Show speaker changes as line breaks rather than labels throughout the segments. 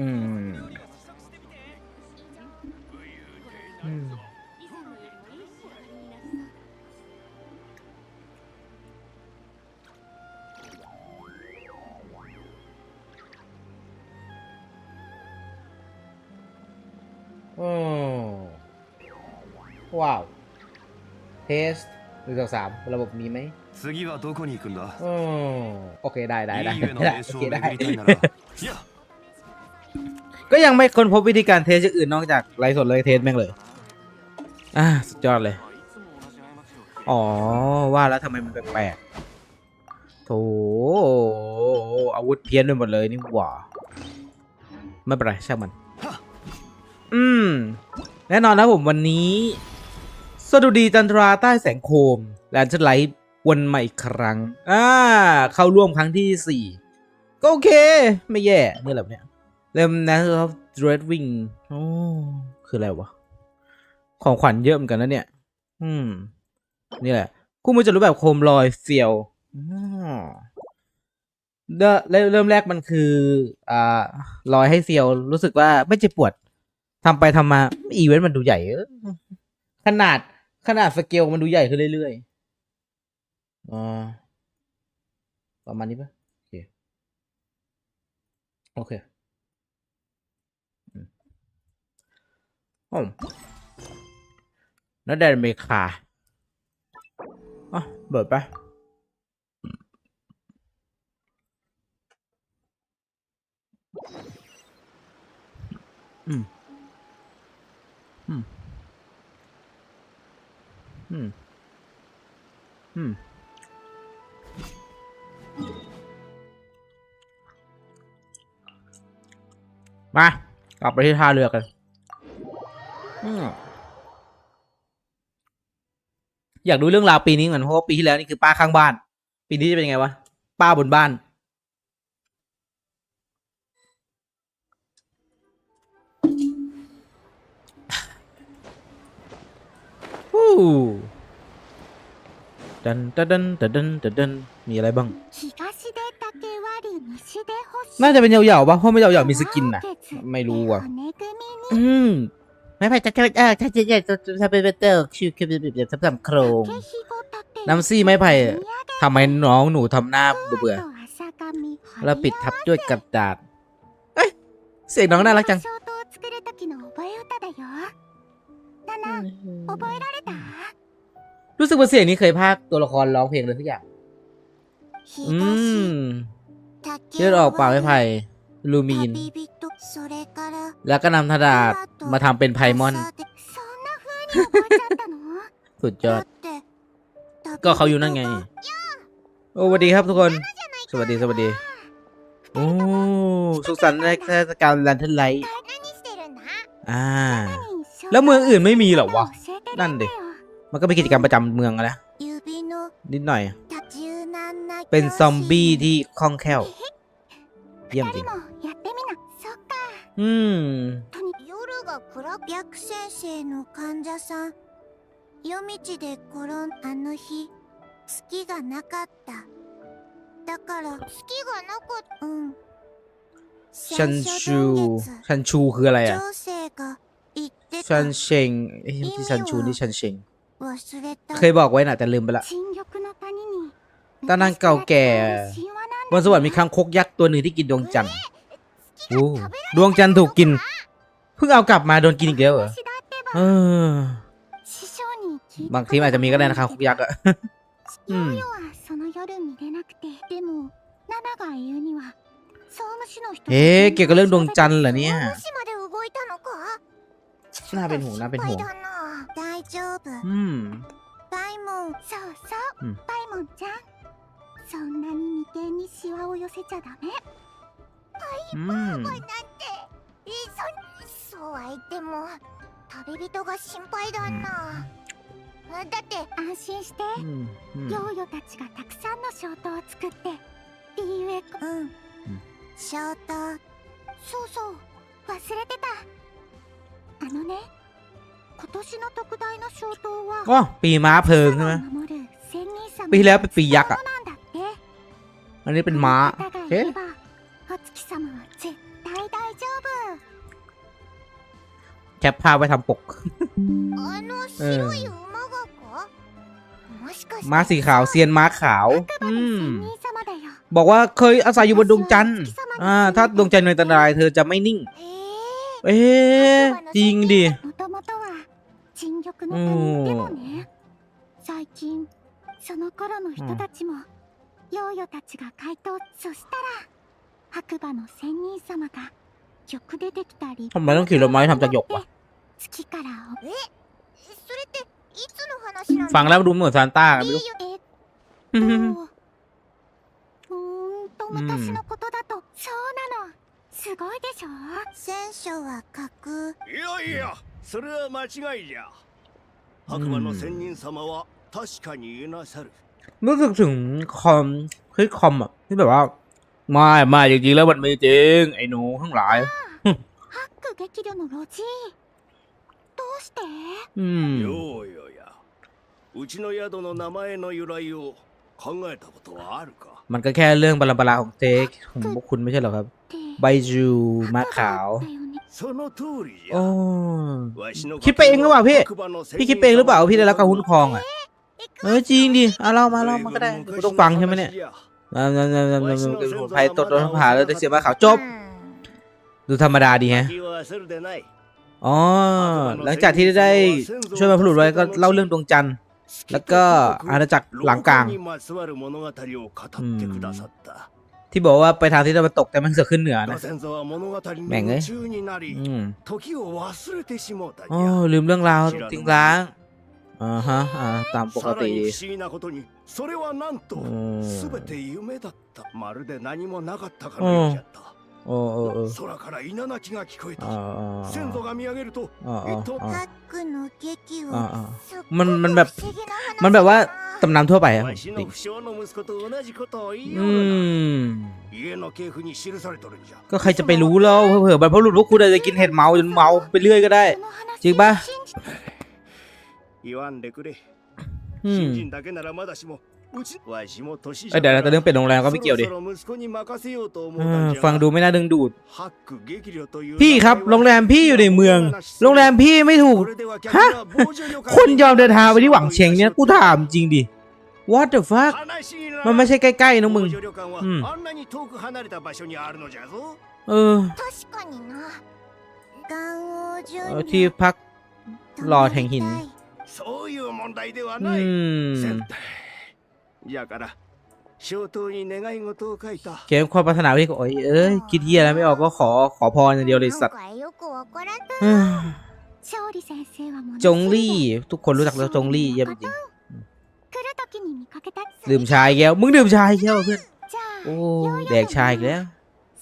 อืมอืมโอ้ว้าว เทสหนึ่งสองสามระบบมีไหม
次はどこに行くんだ
โอ้โอเค ได้ได้ได้
いい上の
ได้
名
โอ
所
เค
を
ได้
巡りたいならいや
ก็ยังไม่ค้นพบวิธีการเทสอย่างอื่นนอกจากไลฟ์สดเลยเทสแม่งเลย อ่าสุดยอดเลย อ๋อว่าแล้วทำไมมันแปลกๆโถอาวุธเพี้ยนไปหมดเลยนี่หว่าไม่เป็นไรช่างมัน อืม แน่นอนนะผมวันนี้สดุดีจันทราใต้แสงโคมแลนด์ไลท์วนมาอีกครั้ง อ่า เข้าร่วมครั้งที่สี่ก็โอเค ไม่แย่นี่แหละเนี่ย เริ่มนะ of Dreadwing โอ้คืออะไรวะ ของขวัญเยอะเหมือนกันนะเนี่ย อืม นี่แหละคู่มือจะรู้แบบโคมลอยเฟียวอ๋อเดเริ่มแรกมันคือ อ่าลอยให้เฟียว รู้สึกว่าไม่เจ็บปวดทำไปทำมา อีเวนต์มันดูใหญ่เออขนาดขนาดสเกลมันดูใหญ่ขึ้นเรื่อยๆอ๋อประมาณนี้ปะโอเคโอเค อืมแล้วแดนอเมริกาอะเบิดไปะอืม อืม อืม อืมมา กลับไปที่ท่าเรือกัน อืม อยากดูเรื่องราวปีนี้เหมือนเพราะปีที่แล้วนี่คือป้าข้างบ้าน ปีนี้จะเป็นยังไงวะป้าบนบ้าน ดันดันดันดันดันมีอะไรบ้าง น่าจะเป็นเหยาๆป่ะเพราะไม่เหยาๆมีสกินนะไม่รู้อะ อืม ไม่ไม่จะจะเจ้าะจะจะจะเป็นเตอร์คิวคิวแบบแบบทำโครงน้ำซี่ไม้ไผ่ทำให้น้องหนูทำหน้าเบื่อแล้าปิดทับด้วยกระดาษเอ้ยเสียงน้องน่ารักจังรู้สึกว่าเสียงนี้เคยพากตัวละครร้องเพลงเลยทุกอย่างอืมเลือดออกปากไม่ไผ่ ลูมีน แล้วก็นำธดาดมาทำเป็นไพมอน สุดยอด ก็เขาอยู่นั่นไง โอ้สวัสดีครับทุกคน สวัสดีสวัสดี โอ้ สุขสันต์เทศกาลลันเทนไลท์อ่า แล้วเมืองอื่นไม่มีหรอวะ นั่นดิมันก็เป็นกิจกรรมประจำเมืองแล้
ว
นิดหน่อย เป็นซอมบี้ที่คล่องแคล่ว
二
จริ
人
ง
もやってみなそっか
อืม
とに夜が暗く白先生の患者さん夜道で転んあの日月がなかっただから月がなかったうん
ชันชู ชันชูคืออะไร
女
อ่ะ
性が言ってた
ชันเชงเอ้ยที่ชันชูนี่ชันเชง
忘れた
เคยบอกไว้นะแต่ลืมไปละ
新緑の谷に
ตอนนั้นเก่าแก่
神話なん
บนสวรรค์มีคางคกยักษ์ตัวหนึ่งที่กินดวงจันทร์โอ้ดวงจันทร์ถูกกิน เพิ่งเอากลับมาโดนกินอีกแล้วเหรอ
私だってば
เออ
師匠に聞いた
บางทีมันอาจจะมีก็ได้นะคางคกยักษ์อะ
ヨーヨはその夜見れなくてでもナナが言うには総務士の人
เอ๊ะเกี่ยวกับเรื่องดวงจันทร์เหรอเนี่ย
総務士まで動いたのか
น่าเป็นห่วงน่าเป็นห่วง
心配だな大丈夫
อืม
バイモンそうそう、
うん
バイモンちゃん そんなに眉間にシワを寄せちゃダメ
อืม
なんてえそそうは言っても旅人が心配だな、だって安心して
อืมอืม
ヨーヨたちがたくさんのショートを作ってリーウェコうん、ショートそうそう忘れてたあのね今年の特大のショートは
อ๋อปีม้าเพลิงใช่ไหม
守る仙人様
ปีที่แล้วเป็นปียักษ์อะ
のなんだって
อันนี้เป็นม้าเอ๊แคปภาพไว้ทำปกม้าสีขาวเซียนม้าขาวอบอกว่าเคยอาศัยอยู่บนดวงจันทร์อ่า ถ้าดวงจันทร์ในอันตรายเธอจะไม่นิ่ง เอ๊ะจริงดิ
โอ้ ヨーヨたちが回答そしたら白馬の仙人様が玉でできたり
ทำไมต้องขี่รถม้าที่ทำจากหยกวะ
月からえそれっていつの話なの
ฟังแล้วดูเหมือนซานต้าไม่รู้
いいよえっ
อื
と
ม
うーんと昔のことだとそうなのすごいでしょ戦書は架空
いやいやそれは間違いじゃ白馬の仙人様は確かにいなさる
รู้สึกถึงคอมเฮ้ยคอมอ่ะที่แบบว่าไม่ไม่จริงๆแล้วมันไม่จริง ไอ้หนูทั้งหลาย
ハック激怒のロジーどうして
อืม
ようよやうちの宿の名前の由来を考えたことはあるか
มันก็แค่เรื่องบาลาบาลาของเจ๊ของพวกคุณไม่ใช่เหรอครับ
って
ใบจูม้าขาว
だよね
その通りじ
โอ้
ゃわしの
คิดไปเองหรือเปล่าพี่
白馬の仙人様
พี่คิดไปเองหรือเปล่าว่าพี่ได้รับการคุ้มครองอ่ะ เออจริงดิเอาเล่ามาเล่ามาก็ได้กูต้องฟังใช่ไหมเนี่ยนำนำนำนำนำภัยตดโดผ่าแล้วได้เสียมาขาวจบ ดูธรรมดาดีฮะอ๋อหลังจากที่ได้ช่วยมาผลุดไว้ก็เล่าเรื่องดวงจันทร์แล้วก็อาณาจักรหลังกลางที่บอกว่าไปทางที่ตะวันตกแต่มันเสือขึ้นเหนือนะแม่งเลยอ๋อลืมเรื่องราวทิ้งร้าง อ่าฮะอ่าตามปก
さら
ติ
に不思議なことにそれはなんと
うん
全て夢だったまるで何もなかったかのようじゃった
โอ้โอ้โอ้
空から稲鳴きが聞こえ
อ่า
た
อ่า
先祖が見上げると
อ่า
えっと
อ่า
ハックの劇を
ああ
すっごく
มันมันแบบ
不思議な話
มันแบบว่า
だな
ตำนานทั่วไปครับ
わしの不詳の息子と同じことを言いよ
อื
るな
ม
家の系譜に記されとるんじゃ
ก็ใครจะไปรู้แล้วเผื่อบรรพบุรุษพวกคุณอาจจะกินเห็ดเมาจนเมาไปเรื่อยก็ได้
その話
จริงปะ
信じ
言わんでくれ
อืม
信心だけならまだしもうちわしも年
เอ้ยเดี๋ยวนะแต่เรื่องเป็ดโรงแรมก็ไม่เกี่ยวดิ
そろそろ息子に任せようと思う
เอ
た
อน
じゃ
ฟังดูไม่น่าดึงดูด
ハック激流という
พี่ครับ โรงแรมพี่อยู่ในเมือง โรงแรมพี่ไม่ถูก
これでは客
ฮะ
が傍受旅館
คนยอมเดินทางไปที่หวังเชงเนี่ยกูถามจริงดิ what the fuck
悲しいな
มันไม่ใช่ใกล้ๆนะมึง
傍受旅館は
うん
あんなに遠く離れた場所にあるのじゃぞ
เออ
確かにな岩王十
เออที่พัก หลอดแห่งหิน
そういう問題では
อื
ない
ม
先輩じゃから消灯に願い事を書いた
เขียนความปรารถนาไว้ที่โอ้ยเอ้ยคิดเฮียอะไรไม่ออกก็ขอขอพรอย่างเดียวเลยสัตว์
なんかよくわからん
เอ้ย
勝利先生はもの
จงลี่ ทุกคนรู้จักแล้วจงลี่เยี่ยมจริง
来る時に見かけた
ดื่มชายแก้วมึงดื่มชายแก้วเพื่อน
じゃあ
โอ้แดกชายอีกแล้ว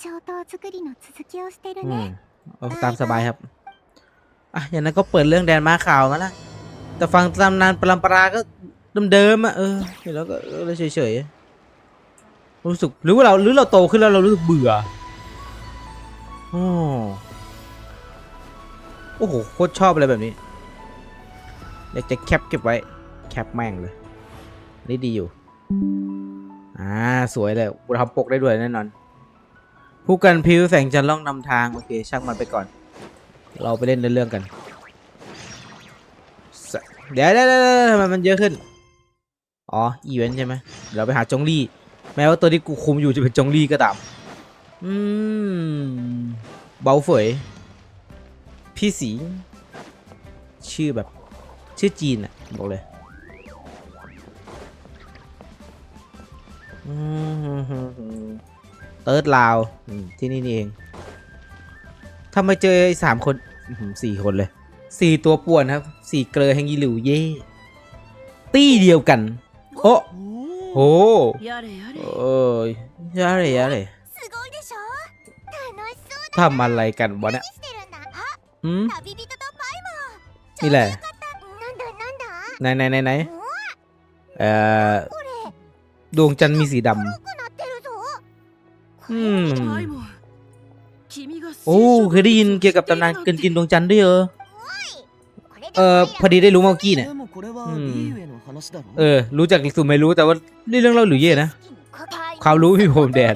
消灯作りの続きをしてる
อืม
ね
เอาตามสบายครับ อ่ะ อย่างนั้นก็เปิดเรื่องแดนม้าขาวมาละ แต่ฟังตำนานปรำปราก็เดิมๆอะเออเห็นแล้วก็เลยเฉยๆรู้สึกหรือว่าเราหรือเราโตขึ้นแล้วเรารู้สึกเบื่อโอ้โอ้โหโคตรชอบอะไรแบบนี้อยากจะแคปเก็บไว้ แคปแม่งเลยนี่ดีอยู่อ่าสวยเลยกูทำปกได้ด้วยแน่นอน ผู้กันพิวแสงจันทร์ล่องนำทาง โอเคช่างมันไปก่อน เราไปเล่นเรื่องกัน เดี๋ยวเดี๋ยวทำไมมันเยอะขึ้น อ๋อ อีเวนต์ใช่ไหมเดี๋ยวเราไปหาจงลี่ แม้ว่าตัวที่กูคุมอยู่จะเป็นจงลี่ก็ตาม อืม เบาเฟย พี่สี ชื่อแบบ ชื่อจีนอะบอกเลยเติร์ดลาวที่นี่นี่เองทำไมเจอสามคนสี่คนเลย สี่ตัวป่วนครับ สี่เกลอแห่งยิหลิวเย่ตี้เดียวกัน โอ้โหเออยาเลยยาเลยทำอะไรกันวะเนี่ยอืมนี่แหละไหนไหนไหนไหนเอ่อดวงจันทร์มีสีดำอืมโอ้เคยได้ยินเกี่ยวกับตำนานกินกินดวงจันทร์ด้วยเหรอ เออพอดีได้รู้เมอกี้เนี่ยเออ รู้จักลิกซูไม่รู้แต่ว่านี่เรื่องเล่าหรือเย่นะ ความรู้พี่โฮมแดน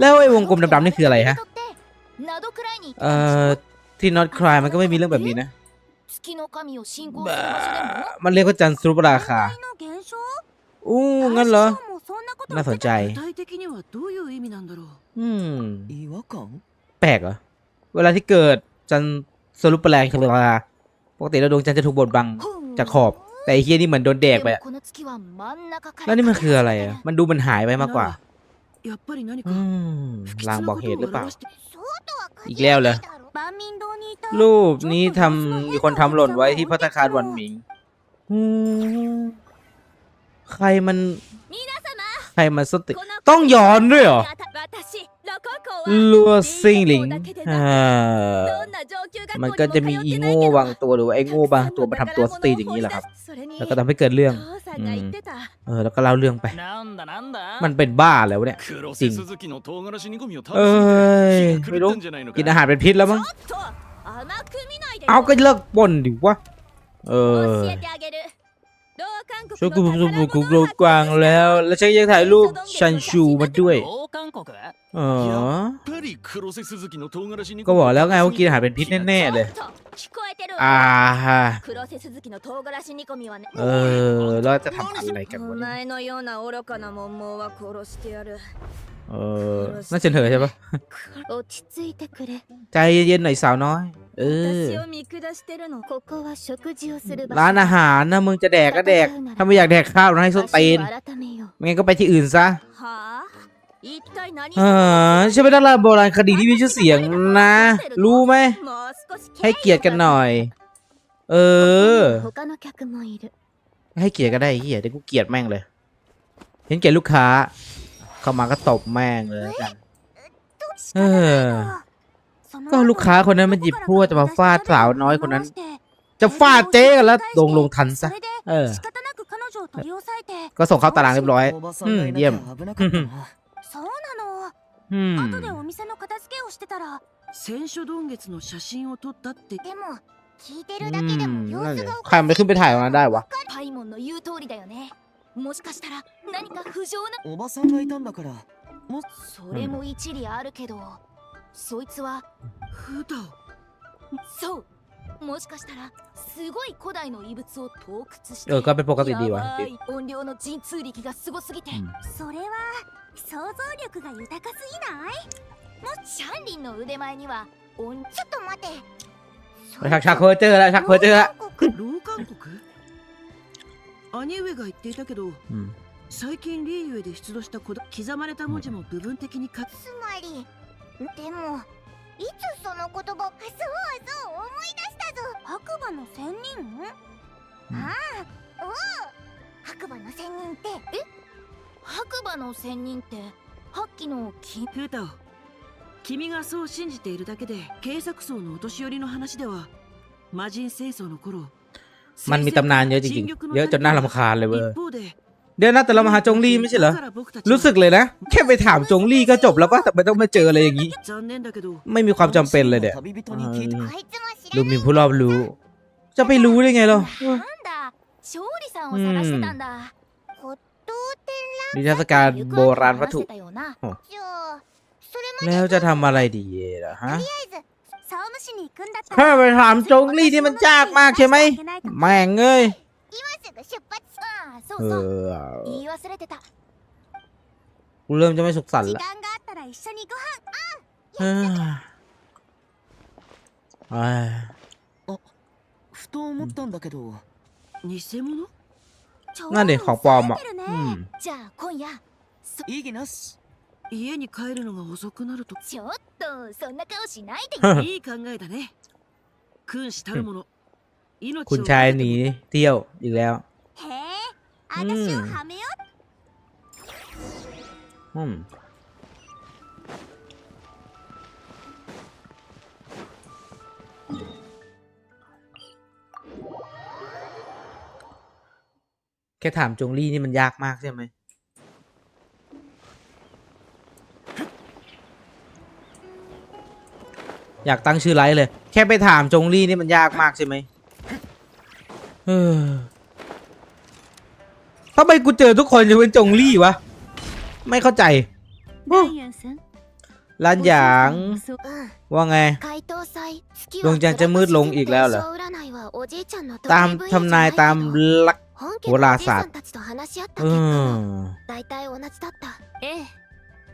แล้วไอ้วงกลมดำๆนี่คืออะไรฮะ เอ่อ ที่นอตครายมันก็ไม่มีเรื่องแบบนี้นะ มันเรียกว่าจันทรุปราคา อู้งั้นเหรอ น่าสนใจ อืม แปลกเหรอ เวลาที่เกิดจันทรุปราคา ปกติเราดวงจันทร์จะถูกบดบังจากขอบ แต่อ้เฮียนี่เหมือนโดนแดกไปแล้วนี่มันคืออะไรมันดูมันหายไปมากกว่าลางบอกเหตุหรือเปล่า อีกแล้วเหรอรูปนี้ทำมีคนทำหล่นไว้ที่พัตคารวันหมิงใครมัน ใครมันสติ ต้องย้อนด้วยเหรอ ลัวซิงหลิงอ่ามันก็จะมีอีโง่วางตัวหรือว่าไอโง่บางตัวมาทำตัวสตรีอย่างนี้แหละครับ แล้วก็ทำให้เกิดเรื่องเออแล้วก็เล่าเรื่องไป มันเป็นบ้าแล้วเนี่ย
จริง
เอ้ยไม่รู้กินอาหารเป็นพิษแล้วมั้งเอาก็เลิกบ่นดิวะเออช่วยกูผมกูกลางแล้ว แล้วฉันยังถ่ายรูปชันชูมาด้วย
เอ
อ ก็บอกแล้วไงว่ากินอาหารเป็นพิษแน่ๆเลย อ่าฮะเออเราจะทำอะไรกันวะเออน่าเฉยใช่ปะใจเย็นๆหน่อยสาวน้อย เออ ร้านอาหารนะมึงจะแดกก็แดก ถ้าไม่อยากแดกข้าวนะให้ส้นตีนไม่งั้นก็ไปที่อื่นซะ เอ่ฉันเป็นดารโบราณคดีที่มีชื่อเสียงนะ รู้ไหม ให้เกียรติกันหน่อย เออ ให้เกียรติก็ได้เฮียแต่กูเกียรติแม่งเลย เห็นเกีลูกค้า เข้ามาก็ตบแม่งเลยกัน เออ ก็ลูกค้าคนนั้นมันหยิบพรวดจะมาฟาดสาวน้อยคนนั้น จะฟาดเจ๊กันแล้วลงลงทันซะ เออ ก็ส่งเข้าตารางเรียบร้อยเยี่ยม
後でお店の片付けをしてたら
戦書洞月の写真を撮ったって
でも聞いて
อื
るだけで
ม
も様
นั่น
子
เลย
がお
ใคร
か
มันไปขึ้นไปถ่ายตรงนั้นได้วะ
パイモンの言う通りだよねもしかしたら何か不浄な
おばさんがいたんだから
それも一理あるけどそいつは
フダ
そうもしかしたらすごい古代の遺物を盗掘して
เออ ก็เป็นปกติดีวะ
やばい音量の神通力がすごすぎて、
うん
それは 想像力が豊かすぎないもしシャンリンの腕前には音ちょっと待て
ชักชักเพอเจอแล้วชักเพอเจอแล้ว
老韓国兄上が言っていたけど
อืม
最近リーユエで出土した古代刻まれた文字も部分的にか
つまりでもいつその言葉そうそう思い出したぞ白馬の仙人、ああおう白馬の仙人ってえ 白馬の仙人ってハッキの金
フータオ君がそう信じているだけで警察層のお年寄りの話では魔人戦争の頃
มันมีตำนานเยอะจริงๆ เยอะจนน่ารำคาญเลยเว้ย
一方で
เดี๋ยวนะแต่เรามาหาจงลี่ไม่ใช่เหรอ
だから僕たちは
รู้สึกเลยนะ แค่ไปถามจงลี่ก็จบแล้วป่ะแต่ไม่ต้องมาเจออะไรอย่างนี้
残念だけど
ไม่มีความจำเป็นเลยเนี่ย
旅人に聞いて
うん
あいつも知
ดู
らない
มีผู้รอบรู้ จะไปรู้ได้ไงเรา นิทรรศการโบราณวัตถุ
話してたよな
お
じゃあそれまで
แล้วจะทำอะไรดีล่ะฮะ
とりあえず総務士に行くんだった
แค่ไปถามจงลี่ที่มันยากมากใช่ไหม แม่งเอ้ย
今すぐ出発ああそ
เอ
うそう
อ
言い忘れてた
กูเริ่มจะไม่สุขสันต์
時
ละ
間があったら一緒にご飯
เอ้ยเอ้ย
ふと思ったんだけど
偽物
ちょう
นั่นเด็กของปลอมอ่ะ
抑えてるね
อืม
じゃあ今夜
意義なし
家に帰るのが遅くなると
ちょっとそんな顔しないで
いい考えだね君子たるもの命を
คุณชายหนีเที่ยวอีกแล้ว
へえ私をはめよ
อืม แค่ถามจงลี่นี่มันยากมากใช่ไหม อยากตั้งชื่อไลท์เลย แค่ไปถามจงลี่นี่มันยากมากใช่ไหมทำไมกูเจอทุกคนจะเป็นจงลี่วะ ไม่เข้าใจร้านหยาง ว่าไง ดวงจันทร์จะมืดลงอีกแล้วเหรอ ตามทำนายตามลัก
本
家のおじいさん
たちと話し合った
う
結果
ん
大体同じだったええ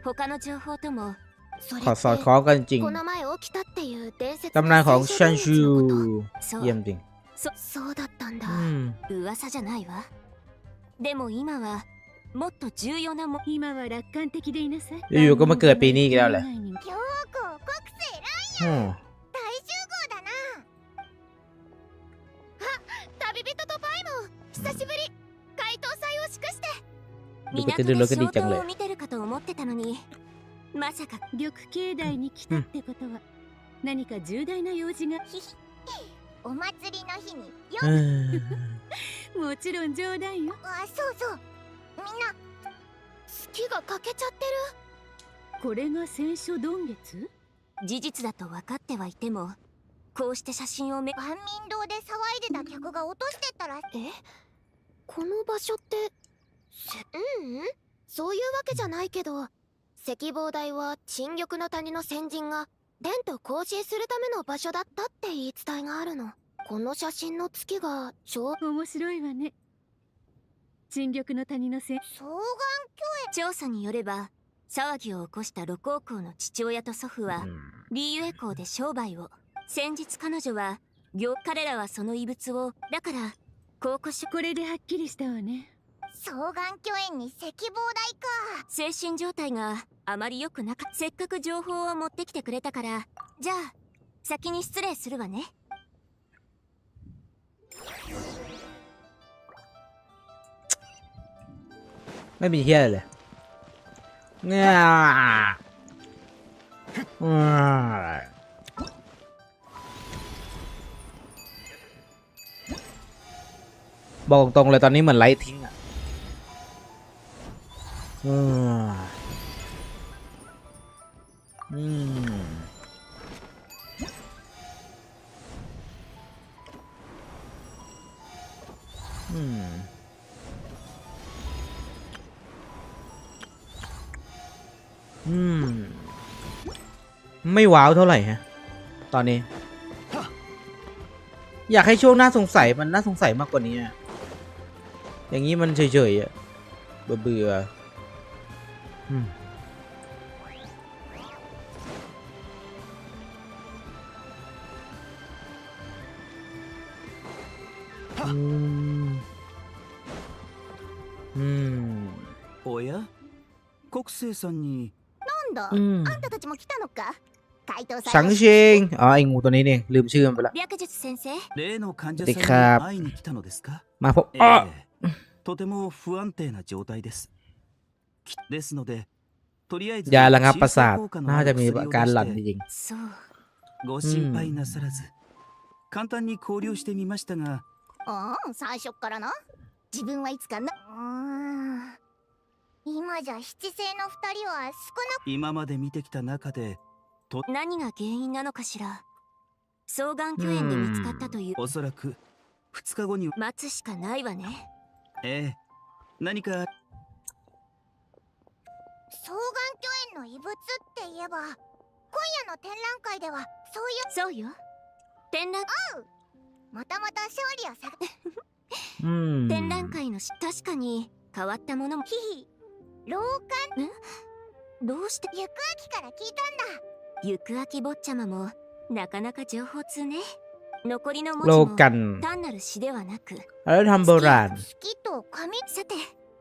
他の情報ともそれ
ขอสอดคล้องกันจริง
この前起きたっていう伝説
ตำนานของชันชู
そう
เยี่ยมจริง
そそうだったんだ
อืม
噂じゃないわでも今はもっと重要なも
今は楽観的でいなさい
อยู่ๆก็มาเกิดปีนี้อีกแล้วเหรอ
京子国生
อืม
大集 久しぶり。怪盗祭を祝して。
港でショー
を見てるかと思ってたのに。まさか。
玉境内に来たってことは何か重大な用事が？
お祭りの日に。
よ
もちろん冗談よ。
あそうそう。みんな月が欠けちゃってる？
これが戦書丼月？
事実だと分かってはいてもこうして写真をめ万民堂で騒いでた客が落としてったらえ？この場所ってせううん？そういうわけじゃないけど石棒台は陳玉の谷の先人がテント行進するための場所だったって言い伝えがあるの。この写真の月がちょう
面白いわね。陳緑の谷のせ
双眼鏡調査によれば騒ぎを起こした六王公の父親と祖父はリーユエ港で商売を。先日彼女は業彼らはその遺物をだから考古所
これではっきりしたわね
双眼鏡園に石棒台か精神状態があまり良くなかせっかく情報を持ってきてくれたからじゃあ先に失礼するわね
ไม่มีเฮียเลยเนี่ย บอกตรงเลยตอนนี้เหมือนไลท์ทิ้งอะอืมอืมอืมอืม ไม่ว้าวเท่าไหร่ฮะ ตอนนี้ อยากให้ช่วงน่าสงสัยมันน่าสงสัยมากกว่านี้อะ อย่างนี้มันเฉยๆอะเบื่อเบื่อๆอืมอืมอืม
おや国生さんに
なんだ
อืม
あんたたちも来たのか回答
ชังชิงอ๋อไอ้งูตัวนี้เนี่ยลืมชื่อมันไปละ
略術先生
例の患者
で
さ
か
んに会いに来たのですか
มาพบ
え
อ้อ
え とても不安定な状態ですきですのでとりあえず
ยาระงับประสาท
鎮静効果の
น่า
あ
จะ
る
มี
薬を
อาการหลับ
出
จ
して
ริง
そう
ご心配なさらず簡単に交流してみましたが
ああ最初っからな自分はいつかなうーん今じゃ七星の二人は
今まで見てきた中で
少な何が原因なのかしら双眼鏡園で見つかったという
おそらく2日後に
待つしかないわね
ええ。何か？
双眼鏡園の遺物って言えば今夜の展覧会ではそういうそうよ。展覧うん。またもと勝利を探 展覧会のし確かに変わったものも。ひひ老館どうして？行くあから聞いたんだ。行くあ坊ちゃまもなかなか情報通ね。残りの文字も単なる詩ではなく。
あれ、ハンボラ好
きと紙？さて。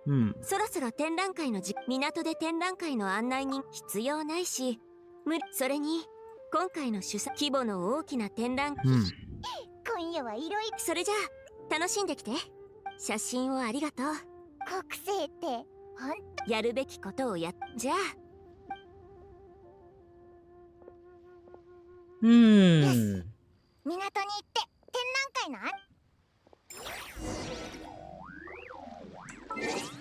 うん、
そろそろ展覧会のじ港で展覧会の案内に必要ないしむそれに今回の主規模の大きな展覧、
うん、
今夜はいろいろそれじゃあ楽しんできて。写真をありがとう。国政ってやるべきことをやじゃあ。
うん。
港に行って展覧会のあよし。